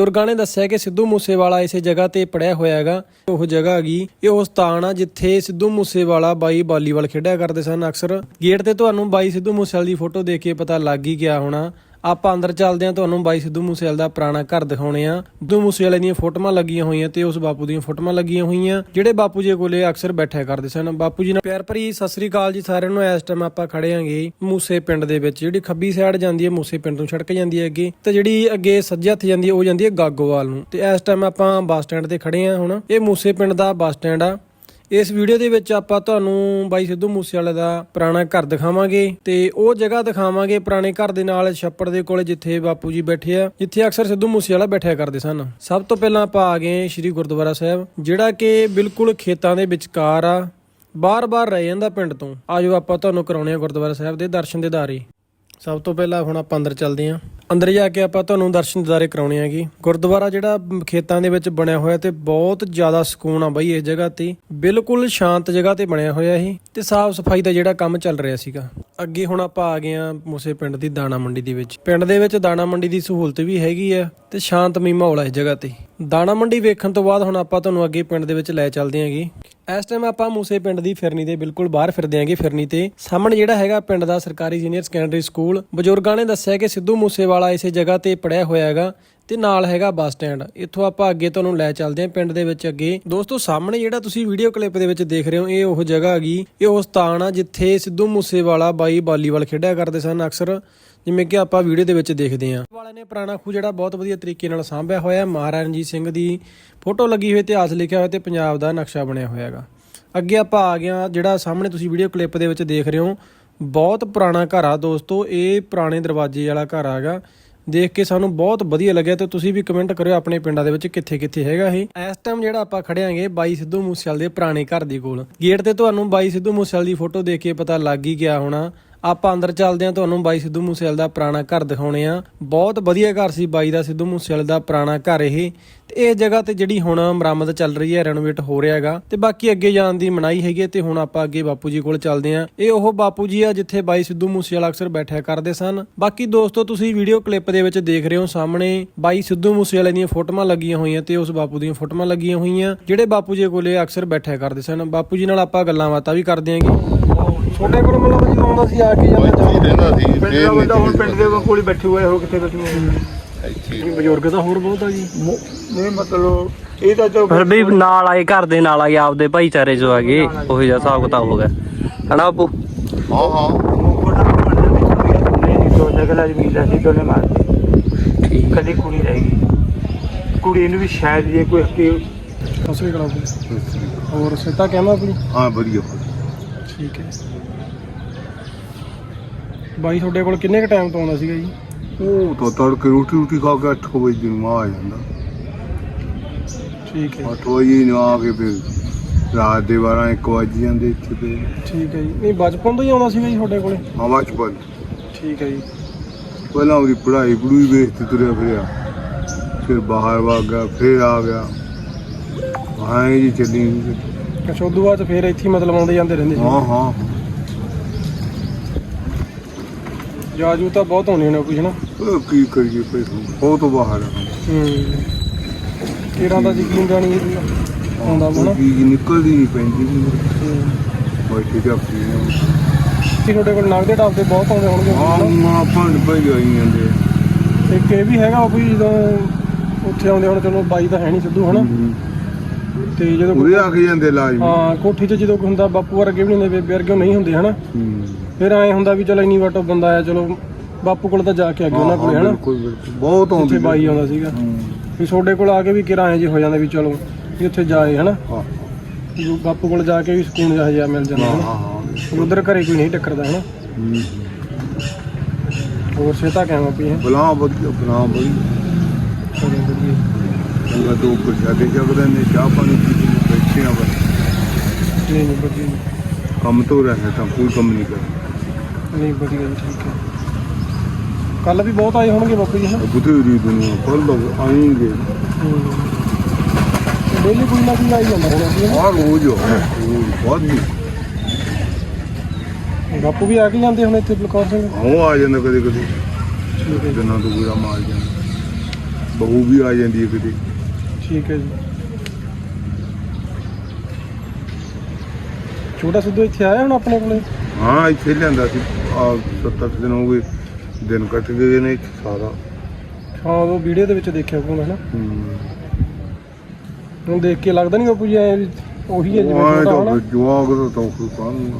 ਬਜ਼ੁਰਗਾਂ ਨੇ ਦੱਸਿਆ ਕਿ ਸਿੱਧੂ ਮੂਸੇਵਾਲਾ ਇਸੇ ਜਗ੍ਹਾ ਤੇ ਪੜਿਆ ਹੋਇਆ ਹੈਗਾ। ਉਹ ਜਗ੍ਹਾ ਹੈਗੀ, ਇਹ ਉਹ ਸਥਾਨ ਆ ਜਿੱਥੇ ਸਿੱਧੂ ਮੂਸੇਵਾਲਾ ਬਾਈ ਵਾਲੀਬਾਲ ਖੇਡਿਆ ਕਰਦੇ ਸਨ। ਅਕਸਰ ਗੇਟ ਤੇ ਤੁਹਾਨੂੰ ਬਾਈ ਸਿੱਧੂ ਮੂਸੇਵਾਲੇ ਦੀ ਫੋਟੋ ਦੇਖ ਕੇ ਪਤਾ ਲੱਗ ਹੀ ਗਿਆ ਹੋਣਾ। ਆਪਾਂ ਅੰਦਰ ਚੱਲਦੇ ਹਾਂ, ਤੁਹਾਨੂੰ ਬਾਈ ਸਿੱਧੂ ਮੂਸੇਵਾਲੇ ਦਾ ਪੁਰਾਣਾ ਘਰ ਦਿਖਾਉਣੇ ਆ ਸਿੱਧੂ ਮੂਸੇਵਾਲੇ ਦੀਆਂ ਫੋਟੋਆਂ ਲੱਗੀਆਂ ਹੋਈਆਂ ਤੇ ਉਸ ਬਾਪੂ ਦੀਆਂ ਫੋਟੋਆਂ ਲੱਗੀਆਂ ਹੋਈਆਂ। ਜਿਹੜੇ ਬਾਪੂ ਜੀ ਕੋਲੇ ਅਕਸਰ ਬੈਠਿਆ ਕਰਦੇ ਸਨ। ਬਾਪੂ ਜੀ ਨਾਲ ਪਿਆਰ ਭਰੀ ਸਤਿ ਸ੍ਰੀ ਅਕਾਲ ਜੀ ਸਾਰਿਆਂ ਨੂੰ। ਇਸ ਟਾਈਮ ਆਪਾਂ ਖੜੇ ਆਂਗੇ ਮੂਸੇ ਪਿੰਡ ਦੇ ਵਿੱਚ। ਜਿਹੜੀ ਖੱਬੀ ਸਾਈਡ ਜਾਂਦੀ ਹੈ, ਮੂਸੇ ਪਿੰਡ ਤੋਂ ਸੜਕ ਜਾਂਦੀ ਹੈ ਅੱਗੇ। ਤੇ ਜਿਹੜੀ ਅੱਗੇ ਸੱਜੇ ਹੱਥ ਜਾਂਦੀ ਹੈ, ਉਹ ਜਾਂਦੀ ਹੈ ਗਾਗੋਵਾਲ ਨੂੰ। ਤੇ ਇਸ ਟਾਈਮ ਆਪਾਂ ਬੱਸ ਸਟੈਂਡ ਤੇ ਖੜੇ ਆ ਹੁਣ। ਇਹ ਮੂਸੇ ਪਿੰਡ ਦਾ ਬੱਸ ਸਟੈਂਡ ਆ। ਇਸ ਵੀਡੀਓ ਦੇ ਵਿੱਚ ਆਪਾਂ ਤੁਹਾਨੂੰ ਬਾਈ ਸਿੱਧੂ ਮੂਸੇਵਾਲੇ ਦਾ ਪੁਰਾਣਾ ਘਰ ਦਿਖਾਵਾਂਗੇ ਤੇ ਉਹ ਜਗ੍ਹਾ ਦਿਖਾਵਾਂਗੇ ਪੁਰਾਣੇ ਘਰ ਦੇ ਨਾਲ ਛੱਪੜ ਦੇ ਕੋਲੇ ਜਿੱਥੇ ਬਾਪੂ ਜੀ ਬੈਠੇ ਆ, ਜਿੱਥੇ ਅਕਸਰ ਸਿੱਧੂ ਮੂਸੇਵਾਲਾ ਬੈਠਿਆ ਕਰਦੇ ਸਨ। ਸਭ ਤੋਂ ਪਹਿਲਾਂ ਆਪਾਂ ਆ ਗਏ ਸ੍ਰੀ ਗੁਰਦੁਆਰਾ ਸਾਹਿਬ, ਜਿਹੜਾ ਕਿ ਬਿਲਕੁਲ ਖੇਤਾਂ ਦੇ ਵਿਚਕਾਰ ਆ, ਬਾਰ-ਬਾਰ ਰਹਿ ਜਾਂਦਾ ਪਿੰਡ ਤੋਂ। ਆਜੋ ਆਪਾਂ ਤੁਹਾਨੂੰ ਕਰਾਉਣੇ ਆ ਗੁਰਦੁਆਰਾ ਸਾਹਿਬ ਦੇ ਦਰਸ਼ਨ ਦੇ ਦਿਦਾਰੇ ਸਭ ਤੋਂ ਪਹਿਲਾਂ ਹੁਣ ਆਪਾਂ ਅੰਦਰ ਚੱਲਦੇ ਹਾਂ। ਅੰਦਰ ਜਾ ਕੇ ਆਪਾਂ ਤੁਹਾਨੂੰ ਦਰਸ਼ਨ ਦਿਦਾਰੇ ਕਰਾਉਣੇ ਹੈਗੇ। ਗੁਰਦੁਆਰਾ ਜਿਹੜਾ ਖੇਤਾਂ ਦੇ ਵਿੱਚ ਬਣਿਆ ਹੋਇਆ ਤੇ ਬਹੁਤ ਜ਼ਿਆਦਾ ਸਕੂਨ ਆ ਬਈ ਇਸ ਜਗ੍ਹਾ ਤੇ। ਬਿਲਕੁਲ ਸ਼ਾਂਤ ਜਗ੍ਹਾ ਤੇ ਬਣਿਆ ਹੋਇਆ ਇਹ ਤੇ ਸਾਫ਼ ਸਫ਼ਾਈ ਦਾ ਜਿਹੜਾ ਕੰਮ ਚੱਲ ਰਿਹਾ ਸੀਗਾ। ਅੱਗੇ ਹੁਣ ਆਪਾਂ ਆ ਗਏ ਆ ਮੂਸੇ ਪਿੰਡ ਦੀ ਦਾਣਾ ਮੰਡੀ ਦੇ ਵਿੱਚ। ਪਿੰਡ ਦੇ ਵਿੱਚ ਦਾਣਾ ਮੰਡੀ ਦੀ ਸਹੂਲਤ ਵੀ ਹੈਗੀ ਆ ਤੇ ਸ਼ਾਂਤਮਈ ਮਾਹੌਲ ਆ ਇਸ ਜਗ੍ਹਾ ਤੇ। ਦਾਣਾ ਮੰਡੀ ਵੇਖਣ ਤੋਂ ਬਾਅਦ ਹੁਣ ਆਪਾਂ ਤੁਹਾਨੂੰ ਅੱਗੇ ਪਿੰਡ ਦੇ ਵਿੱਚ ਲੈ ਚੱਲਦੇ ਆਂਗੇ ਇਸ ਟਾਈਮ ਆਪਾਂ ਮੂਸੇ ਪਿੰਡ ਦੀ ਫਿਰਨੀ ਦੇ ਬਿਲਕੁਲ ਬਾਹਰ ਫਿਰਦੇ ਆਂਗੇ ਫਿਰਨੀ ਤੇ। ਸਾਹਮਣੇ ਜਿਹੜਾ ਹੈਗਾ ਪਿੰਡ ਦਾ ਸਰਕਾਰੀ ਸੀਨੀਅਰ ਸੈਕੰਡਰੀ ਸਕੂਲ ਬਜ਼ੁਰਗਾਂ ਨੇ ਦੱਸਿਆ ਕਿ ਸਿੱਧੂ ਮੂਸੇਵਾਲਾ ਇਸੇ ਜਗ੍ਹਾ ਤੇ ਪੜਿਆ ਹੋਇਆ ਹੈਗਾ ਤੇ ਨਾਲ ਹੈਗਾ ਬੱਸ ਸਟੈਂਡ। ਇੱਥੋਂ ਆਪਾਂ ਅੱਗੇ ਤੁਹਾਨੂੰ ਲੈ ਚੱਲਦੇ ਹਾਂ ਪਿੰਡ ਦੇ ਵਿੱਚ ਅੱਗੇ। ਦੋਸਤੋ, ਸਾਹਮਣੇ ਜਿਹੜਾ ਤੁਸੀਂ ਵੀਡੀਓ ਕਲਿੱਪ ਦੇ ਵਿੱਚ ਦੇਖ ਰਹੇ ਹੋ, ਇਹ ਉਹ ਜਗ੍ਹਾ ਹੈਗੀ। ਇਹ ਉਹ ਸਥਾਨ ਆ ਜਿੱਥੇ ਸਿੱਧੂ ਮੂਸੇਵਾਲਾ ਬਾਈ ਵਾਲੀਬਾਲ ਖੇਡਿਆ ਕਰਦੇ ਸਨ ਅਕਸਰ। ਜਿਵੇਂ ਕਿ ਆਪਾਂ ਵੀਡੀਓ ਦੇ ਵਿੱਚ ਦੇਖਦੇ ਹਾਂ। ਵਾਲਿਆਂ ਨੇ ਪੁਰਾਣਾ ਖੂਹ ਜਿਹੜਾ ਬਹੁਤ ਵਧੀਆ ਤਰੀਕੇ ਨਾਲ ਸਾਂਭਿਆ ਹੋਇਆ ਹੈ। ਮਹਾਰਾਜਾ ਰਣਜੀਤ ਸਿੰਘ ਦੀ ਫੋਟੋ ਲੱਗੀ ਹੋਈ ਇਤਿਹਾਸ ਲਿਖਿਆ ਹੋਇਆ ਤੇ ਪੰਜਾਬ ਦਾ ਨਕਸ਼ਾ ਬਣਿਆ ਹੋਇਆ ਹੈਗਾ। ਅੱਗੇ ਆਪਾਂ ਆ ਗਿਆ ਜਿਹੜਾ ਸਾਹਮਣੇ ਤੁਸੀਂ ਵੀਡੀਓ ਕਲਿੱਪ ਦੇ ਵਿੱਚ ਦੇਖ ਰਹੇ ਹੋ। ਬਹੁਤ ਪੁਰਾਣਾ ਘਰ ਆ ਦੋਸਤੋ, ਇਹ ਪੁਰਾਣੇ ਦਰਵਾਜ਼ੇ ਵਾਲਾ ਘਰ ਆਗਾ ਦੇਖ ਕੇ ਸਾਨੂੰ ਬਹੁਤ ਵਧੀਆ ਲੱਗਿਆ ਤੇ ਤੁਸੀਂ ਵੀ ਕਮੈਂਟ ਕਰਿਓ ਆਪਣੇ ਪਿੰਡਾਂ ਦੇ ਵਿੱਚ ਕਿੱਥੇ ਕਿੱਥੇ ਹੈਗਾ ਇਹ। ਇਸ ਟਾਈਮ ਜਿਹੜਾ ਆਪਾਂ ਖੜਿਆਂਗੇ ਬਾਈ ਸਿੱਧੂ ਮੂਸੇਵਾਲੇ ਦੇ ਪੁਰਾਣੇ ਘਰ ਦੇ ਕੋਲ। ਗੇਟ ਤੇ ਤੁਹਾਨੂੰ ਬਾਈ ਸਿੱਧੂ ਮੂਸੇਵਾਲ ਦੀ ਫੋਟੋ ਦੇਖ ਕੇ ਪਤਾ ਲੱਗ ਹੀ ਗਿਆ ਹੋਣਾ। ਆਪਾਂ ਅੰਦਰ ਚੱਲਦੇ ਹਾਂ, ਤੁਹਾਨੂੰ ਬਾਈ ਸਿੱਧੂ ਮੂਸੇਵਾਲੇ ਦਾ ਪੁਰਾਣਾ ਘਰ ਦਿਖਾਉਣੇ ਆ ਬਹੁਤ ਵਧੀਆ ਘਰ ਸੀ ਬਾਈ ਦਾ, ਸਿੱਧੂ ਮੂਸੇਵਾਲੇ ਦਾ ਪੁਰਾਣਾ ਘਰ ਇਹ। ਤੇ ਇਹ ਜਗ੍ਹਾ ਤੇ ਜਿਹੜੀ ਹੁਣ ਮੁਰੰਮਤ ਚੱਲ ਰਹੀ ਹੈ ਰੈਨੋਵੇਟ ਹੋ ਰਿਹਾ ਹੈਗਾ। ਤੇ ਬਾਕੀ ਅੱਗੇ ਜਾਣ ਦੀ ਮਨਾਈ ਹੈਗੀ ਹੈ ਤੇ ਹੁਣ ਆਪਾਂ ਅੱਗੇ ਬਾਪੂ ਜੀ ਕੋਲ ਚੱਲਦੇ ਹਾਂ। ਇਹ ਉਹ ਬਾਪੂ ਜੀ ਆ ਜਿੱਥੇ ਬਾਈ ਸਿੱਧੂ ਮੂਸੇਵਾਲਾ ਅਕਸਰ ਬੈਠਿਆ ਕਰਦੇ ਸਨ। ਬਾਕੀ ਦੋਸਤੋ, ਤੁਸੀਂ ਵੀਡੀਓ ਕਲਿੱਪ ਦੇ ਵਿੱਚ ਦੇਖ ਰਹੇ ਹੋ ਸਾਹਮਣੇ, ਬਾਈ ਸਿੱਧੂ ਮੂਸੇਵਾਲੇ ਦੀਆਂ ਫੋਟੋਆਂ ਲੱਗੀਆਂ ਹੋਈਆਂ ਤੇ ਉਸ ਬਾਪੂ ਦੀਆਂ ਫੋਟੋਆਂ ਲੱਗੀਆਂ ਹੋਈਆਂ। ਜਿਹੜੇ ਬਾਪੂ ਜੀ ਕੋਲੇ ਅਕਸਰ ਬੈਠਿਆ ਕਰਦੇ ਸਨ। ਬਾਪੂ ਜੀ ਨਾਲ ਆਪਾਂ ਗੱਲਾਂ ਬਾਤਾਂ ਵੀ ਕਰਦੇ ਆਂਗੇ ਛੋਟੇ ਕੋਲ ਮਤਲਬ ਜਦੋਂ ਆਉਂਦਾ ਸੀ ਆ ਕੇ ਉਹ ਇੱਥੇ ਹੀ ਰਹਿੰਦਾ ਸੀ ਪਿੰਡ ਫੇਰ ਦਾ ਬੰਦਾ ਹੁਣ ਪਿੰਡ ਦੇ ਕੋਲ ਹੀ ਬੈਠੇ ਹੋਏ ਹੋ ਕਿੱਥੇ ਬੈਠੇ ਹੋਏ ਇੱਥੇ ਹੀ। ਬਜ਼ੁਰਗ ਤਾਂ ਹੋਰ ਬਹੁਤ ਆ ਜੀ। ਨਹੀਂ ਮਤਲਬ ਇਹ ਤਾਂ ਜੋ ਫਿਰ ਵੀ ਨਾਲ ਆਏ ਘਰ ਦੇ ਨਾਲ ਆਏ ਆਪਦੇ ਭਾਈਚਾਰੇ ਚੋਂ ਆ ਗਏ ਉਹੋ ਜਿਹਾ ਹਿਸਾਬ ਕਿਤਾਬ ਹੋ ਗਿਆ। ਹਨਾ ਬਾਪੂ? ਹਾਂ ਹਾਂ। ਮੋੜਾ ਨਹੀਂ ਦੋ ਜਗਲਾ ਜ਼ਮੀਨ ਦਾ ਸੀ ਦੋਨੇ ਮਾਰਦੇ ਕਦੀ ਕੁੜੀ ਰਹੇਗੀ ਕੁੜੀ ਨੂੰ ਵੀ ਸ਼ਾਇਦ ਜੇ ਕੋਈ ਕਿ ਸਸਰੀ ਕਲਾ ਹੋਰ ਸਿੱਧਾ ਕਹਿਮਾ ਆਪਣੀ? ਹਾਂ ਵਧੀਆ। ਠੀਕ ਹੈ। ਬਾਈ ਤੁਹਾਡੇ ਕੋਲ ਕਿੰਨੇ ਕ ਟਾਈਮ ਤੋਂ ਆਉਂਦਾ ਸੀਗਾ ਜੀ? ਉਹ ਤਾਂ ਤੜਕੇ ਰੋਟੀ ਰੋਟੀ ਖਾ ਕੇ 8 ਵਜੇ ਨੂੰ ਆ ਜਾਂਦਾ। ਠੀਕ ਹੈ। 8 ਵਜੇ ਨੂੰ ਆ ਕੇ ਫਿਰ ਰਾਤ ਦੇ 12 1 ਵਜੇ ਜਾਂਦੇ ਇੱਥੇ ਤੇ ਠੀਕ ਹੈ ਜੀ। ਨਹੀਂ ਬਚਪਨ ਤੋਂ ਹੀ ਆਉਂਦਾ ਸੀਗਾ ਜੀ ਤੁਹਾਡੇ ਕੋਲੇ? ਚ ਪੜ ਠੀਕ ਹੈ ਜੀ। ਪਹਿਲਾਂ ਉਹਦੀ ਪੜ੍ਹਾਈ ਪੜੂਈ ਵੇਖਤੇ ਤੁਰਿਆ ਫਿਰਿਆ। ਫਿਰ ਬਾਹਰ ਵਾ ਗਿਆ ਫਿਰ ਆ ਗਿਆ। ਹਾਂ ਜੀ ਚੱਲੀ। ਅੱਛਾ ਉਦੋਂ ਬਾਅਦ ਫਿਰ ਇੱਥੇ ਹੀ ਮਤਲਬ ਆਉਂਦੇ ਜਾਂਦੇ ਰਹਿੰਦੇ ਹਾਂ ਸੀ ਹਾਂ। ਜਾਜੂ ਤਾਂ ਬਹੁਤ ਹੋਣੇ ਨੇ ਕੁਝ ਨਾ। ਉਹ ਕੀ ਕਰੀਏ ਭਾਈ ਉਹ ਤੋਂ ਬਾਹਰ ਆ। ਹੂੰ। ਤੇਰਾਂ ਦਾ ਯਕੀਨ ਜਾਣੀ ਆਉਂਦਾ ਵਾ ਨਾ ਉਹ ਚੀਜ਼ ਨਿਕਲਦੀ ਨਹੀਂ ਪੈਂਦੀ ਹੂੰ। ਬੈਠੇ ਤੇ ਆਪਣੀ ਕੀ ਤੁਹਾਡੇ ਕੋਲ ਨਗਦੇ ਟਾਪਦੇ ਬਹੁਤ ਆਉਂਦੇ ਹੋਣਗੇ। ਹਾਂ ਮਾਂ ਭੰਡ ਪਈ ਆਈ ਜਾਂਦੇ ਇੱਕ ਇਹ ਵੀ ਹੈਗਾ ਵੀ ਜਦੋਂ ਉੱਥੇ ਆਉਂਦੇ ਹੁਣ ਚਲੋ ਬਾਈ ਤਾਂ ਹੈ ਨਹੀਂ ਸਿੱਧੂ ਹਨਾ? ਤੇ ਜਦੋਂ ਉਰੇ ਆ ਕੇ ਜਾਂਦੇ ਲਾਜ਼ਮੀ। ਹਾਂ ਕੋਠੀ 'ਚ ਜਦੋਂ ਕੋਈ ਹੁੰਦਾ ਬਾਪੂ ਵਰਗੇ ਵੀ ਨਹੀਂ ਹੁੰਦੇ ਬੇਬੇ ਵਰਗੇ ਨਹੀਂ ਹੁੰਦੇ ਹਨਾ? ਹੂੰ। ਫਿਰ ਐ ਹੁੰਦਾ ਵੀ ਚਲੋ ਇੰਨੀ ਵਾਟੋ ਬੰਦਾ ਆਇਆ ਚਲੋ ਬਾਪੂ ਕੋਲ ਤਾਂ ਜਾ ਕੇ ਅੱਗੇ ਉਹਨਾਂ ਕੋਲੇ ਹਨਾ? ਬਿਲਕੁਲ ਬਿਲਕੁਲ। ਬਹੁਤ ਆਉਂਦੇ ਉੱਥੇ ਬਾਈ ਆਉਂਦਾ ਸੀਗਾ। ਵੀ ਤੁਹਾਡੇ ਕੋਲ ਆ ਕੇ ਵੀ ਕਿਰਾਏ ਜੀ ਹੋ ਜਾਂਦਾ ਵੀ ਚਲੋ ਵੀ ਉੱਥੇ ਜਾਏ ਹਨਾ? ਹਾਂ। ਵੀ ਬਾਪੂ ਕੋਲ ਜਾ ਕੇ ਵੀ ਸਕੂਨ ਜਿਹਾ ਜਿਹਾ ਮਿਲ ਜਾਂਦਾ ਹਾਂ ਹਨਾ ਹਾਂ। ਉਧਰ ਘਰੇ ਕੋਈ ਨਹੀਂ ਟੱਕਰਦਾ ਹਨਾ? ਹੂੰ। ਹੋਰ ਸੇਤਾ ਕਹਿਵਾ ਪਈ ਹੈ ਬਲਾ ਵਧੀਆ ਬਲਾ ਵਧੀਆ। ਚੰਗਾ ਦੋ ਪ੍ਰਸ਼ਾਦੇ ਜਗਦੇ ਨੇ ਚਾਹ ਪਾਣੀ ਪੀ ਕੇ ਬੈਠੇ ਆ ਬਸ। ਵਧੀਆ। ਜੀ। ਕੰਮ ਤੋਂ ਰਹੇ ਤਾਂ ਕੋਈ ਕੰਮ ਨਹੀਂ ਕਰ ਨਹੀਂ ਵਧੀਆ ਜੀ ਠੀਕ ਹੈ। ਕੱਲ ਵੀ ਬਹੁਤ ਆਏ ਹੋਣਗੇ ਬਾਪੂ ਜੀ ਹਨਾ? ਬੁੱਧੇਰੀ ਦੁਨੀਆ ਕੱਲ ਆਏਂਗੇ। ਡੇਲੀ ਕੋਈ ਨਾ ਕੋਈ ਆਈ ਜਾਂਦਾ ਹੋਣਾ ਜੀ ਹਨਾ? ਆ ਰੋਜ਼ ਰੋਜ਼ ਬਹੁਤ ਨਹੀਂ ਬਾਪੂ ਵੀ ਆ ਕੇ ਜਾਂਦੇ ਹੁਣ ਇੱਥੇ ਬਲਕੌਰ ਸਿੰਘ ਉਹ ਆ ਜਾਂਦਾ ਕਦੇ ਕਦੇ। ਠੀਕ ਹੈ ਜੀ। ਦਿਨਾਂ ਤੋਂ ਗੁਰਾ ਮਾਰ ਜਾਂਦਾ। ਬਹੂ ਵੀ ਆ ਜਾਂਦੀ ਹੈ ਕਿਤੇ ਠੀਕ ਹੈ ਜੀ। ਛੋਟਾ ਸਿੱਧੂ ਇੱਥੇ ਆਇਆ ਹੁਣ ਆਪਣੇ ਕੋਲੇ? ਹਾਂ ਇੱਥੇ ਲਿਆਂਦਾ ਸੀ। ਆ 7 ਦਿਨ ਹੋ ਗਏ ਦਿਨ ਕੱਟ ਗਏ ਨੇ ਇੱਥੇ ਸਾਰਾ। ਹਾਂ ਉਹ ਵੀਡੀਓ ਦੇ ਵਿੱਚ ਦੇਖਿਆ ਕੋਲ ਹੈ ਨਾ ਹੂੰ। ਹੁਣ ਦੇਖ ਕੇ ਲੱਗਦਾ ਨਹੀਂ ਬਾਪੂ ਜੀ ਐ ਉਹੀ ਹੈ ਜਿਵੇਂ ਉਹ ਤਾਂ ਹਨਾ? ਜਵਾਗ ਦਾ ਤਾਂ ਕੋਈ ਕਾਨੂੰਨ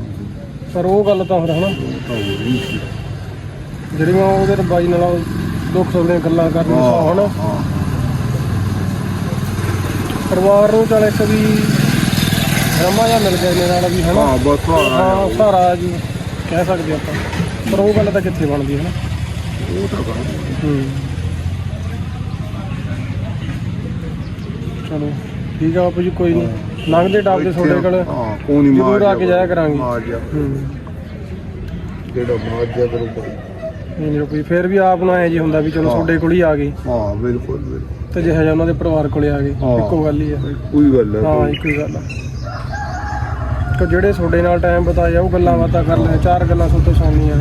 ਪਰ ਉਹ ਗੱਲ ਤਾਂ ਫਿਰ ਹਨਾ? ਤਾਂ ਹੋ ਰਹੀ ਸੀ ਜਿਹੜੀਆਂ ਉਹਦੇ ਬਾਈ ਨਾਲ ਦੁੱਖ ਦੀਆਂ ਗੱਲਾਂ ਕਰਨ ਦਾ ਹਾਂ ਹਨਾ? ਪਰਿਵਾਰ ਨੂੰ ਚੱਲ ਇੱਕ ਵੀ ਰਮਾ ਜਾਂ ਮਿਲ ਗਿਆ ਇਹਦੇ ਨਾਲ ਵੀ ਹਨਾ? ਹਾਂ ਬਸ ਹਾਂ ਹਾਂ ਸਹਾਰਾ ਜੀ ਕਹਿ ਸਕਦੇ ਆਪਾਂ। ਪਰ ਉਹ ਗੱਲ ਤਾਂ ਕਿੱਥੇ ਬਣਦੀ ਹੈ ਨਾ ਉਹ ਤਾਂ ਗੱਲ ਹੂੰ। ਚਲੋ ਠੀਕ ਆ ਬਾਪੂ ਜੀ ਕੋਈ ਨਹੀਂ ਲੰਘਦੇ ਟਾਪਦੇ ਤੁਹਾਡੇ ਕੋਲ। ਹਾਂ ਕੋਈ ਨਹੀਂ ਮਾਰ ਆ ਕੇ ਜਾਇਆ ਕਰਾਂਗੇ। ਮਾਰ ਜਾ ਹੂੰ। ਜਿਹੜਾ ਮਾਰ ਜਾ ਕਰੂਗਾ ਨਹੀਂ ਨਹੀਂ ਕੋਈ ਫੇਰ ਵੀ ਆਪ ਨੂੰ ਐ ਜੀ ਹੁੰਦਾ ਵੀ ਚਲੋ। ਤੁਹਾਡੇ ਕੋਲ ਹੀ ਆ ਗਏ। ਹਾਂ ਬਿਲਕੁਲ ਬਿਲਕੁਲ। ਤੇ ਜਿਹੜਾ ਉਹਨਾਂ ਦੇ ਪਰਿਵਾਰ ਕੋਲੇ ਆ ਗਏ। ਇੱਕੋ ਗੱਲ ਹੀ ਆ। ਕੋਈ ਗੱਲ ਹੈ ਹਾਂ ਇੱਕੋ ਗੱਲ ਆ। ਕਿ ਜਿਹੜੇ ਤੁਹਾਡੇ ਨਾਲ ਟਾਈਮ ਬਤਾਇਆ ਉਹ ਗੱਲਾਂ ਬਾਤਾਂ ਕਰ ਲੈ, ਚਾਰ ਗੱਲਾਂ ਸੁੱਤੋਂ ਸੌਣੀਆਂ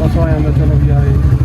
ਬਸ ਆਇਆ ਮੈਂ ਚਲੋ ਵੀ ਆਏ।